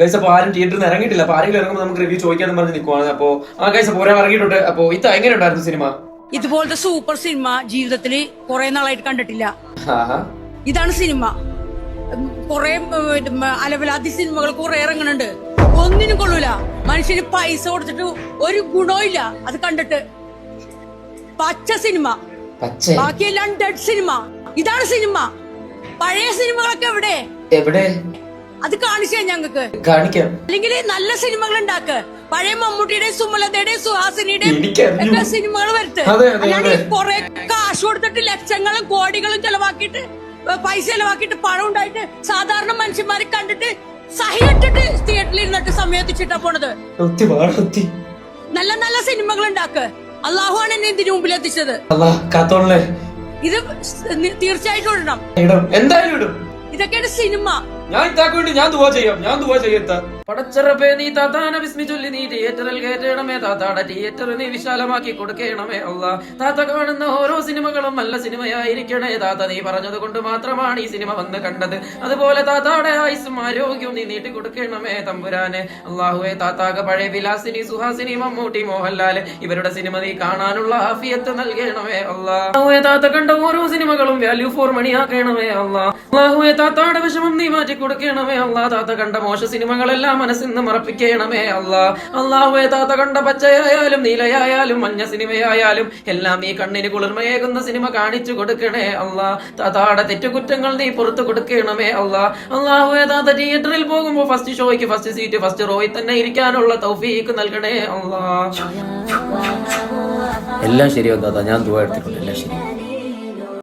Guys അപ്പൊ ആരും തിയേറ്ററിൽ നിന്ന് ഇറങ്ങിയിട്ടില്ല. ആരെങ്കിലും ഇറങ്ങുമ്പോൾ നമുക്ക് റിവ്യൂ ചോദിക്കാന്ന് പറഞ്ഞ് നിൽക്കുവാണ് അപ്പൊ ആ ഗൈസ് അപ്പോൾ ഒരാൾ ഇറങ്ങിയിട്ടുണ്ട്. അപ്പൊ ഇത് എങ്ങനെ ഉണ്ടായിരുന്നു സിനിമ ഇതുപോലത്തെ സൂപ്പർ സിനിമ ജീവിതത്തിൽ കുറെ നാളായിട്ട് കണ്ടിട്ടില്ല. ഇതാണ് സിനിമ കൊറേ അലവലാതി സിനിമകൾ കുറെ ഇറങ്ങുന്നുണ്ട് ഒന്നിനും കൊള്ളൂല. മനുഷ്യന് പൈസ കൊടുത്തിട്ട് ഒരു ഗുണവും അത് കണ്ടിട്ട്. പച്ച സിനിമ ബാക്കിയെല്ലാം ഡെഡ് സിനിമ ഇതാണ് സിനിമ പഴയ സിനിമകളൊക്കെ എവിടെ? എവിടെ? അത് കാണിച്ചേ ഞങ്ങൾക്ക് കാണിക്കാം. അല്ലെങ്കിൽ നല്ല സിനിമകൾ ഉണ്ടാക്ക്. പഴയ മമ്മൂട്ടിയുടെ സുമലതയുടെ. ഒക്കെ സിനിമകൾ വരുത്ത് അല്ലാണ്ട് കുറെ കാശ് കൊടുത്തിട്ട് ലക്ഷങ്ങളും കോടികളും ചെലവാക്കിയിട്ട് ഏ, പൈസ ചെലവാക്കിയിട്ട് പണം ഉണ്ടായിട്ട് സാധാരണ മനുഷ്യന്മാരെ കണ്ടിട്ട് സഹിയിട്ടിട്ട് തിയേറ്ററിൽ ഇരുന്നിട്ട് സമയത്തിച്ചിട്ടാ പോണത്. നല്ല നല്ല സിനിമകൾ ഉണ്ടാക്ക്. അള്ളാഹുവാണ് എന്നെ ഇതിനു മുമ്പിൽ എത്തിച്ചത്. ഇത് തീർച്ചയായിട്ടും ഇടണം. ഇടും എന്തായാലും ഇടും. ഇതൊക്കെയാണ് സിനിമ. ഞാൻ ഇത്താക്ക് ഞാൻ ദുവാ ചെയ്യാം. ഞാൻ ദുവാ ചെയ്യത്ത പടച്ചറപ്പേ നീ താത്താന വിസ്മി ചൊല്ലി നീ തിയേറ്ററിൽ കയറ്റണമേ താത്താടെ തിയേറ്റർ നീ വിശാലമാക്കി കൊടുക്കണമേ അല്ല താത്ത കാണുന്ന ഓരോ സിനിമകളും നല്ല സിനിമയായിരിക്കണേ താത്ത നീ പറഞ്ഞത് കൊണ്ട് മാത്രമാണ് ഈ സിനിമ വന്ന് കണ്ടത്. അതുപോലെ താത്താടെ ആയുസും ആരോഗ്യവും നീ നീട്ടി കൊടുക്കണമേ തമ്പുരാനെ. അള്ളാഹുവെ താത്താക പഴയ വിലാസിനി സുഹാസിനി മമ്മൂട്ടി മോഹൻലാൽ ഇവരുടെ സിനിമ നീ കാണാനുള്ള ആഫിയത്ത് നൽകണമേ അള്ളാഹുവെ താത്ത കണ്ട ഓരോ സിനിമകളും വാല്യൂ ഫോർ മണി ആക്കണമേ അല്ലാ അള്ളാഹുവെ താത്താടെ വിഷമം നീ മാറ്റി കൊടുക്കണമേ അള്ളാഹ് താത്ത കണ്ട മോശ സിനിമകളെല്ലാം മനസ്സിൽ നിന്ന് മറപ്പിക്കണമേ അള്ളാ അള്ളാഹുവെ താത്ത കണ്ട പച്ചയായാലും നീലയായാലും മഞ്ഞ സിനിമയായാലും എല്ലാം നീ കണ്ണിന് കുളിർമയേകുന്ന സിനിമ കാണിച്ചു കൊടുക്കണേ അള്ളാ താത്താടെ തെറ്റുകുറ്റങ്ങൾ നീ പുറത്തു കൊടുക്കണമേ അള്ളാ അള്ളാഹുവെ താത്ത തിയേറ്ററിൽ പോകുമ്പോ ഫസ്റ്റ് ഷോയ്ക്ക് ഫസ്റ്റ് സീറ്റ് ഫസ്റ്റ് റോയിൽ തന്നെ ഇരിക്കാനുള്ള തൗഫീക്ക് നൽകണേ അള്ളാ എല്ലാം താത്ത ഞാൻ ദുവാ എടുത്തിട്ടുണ്ട്. എല്ലാം ശരി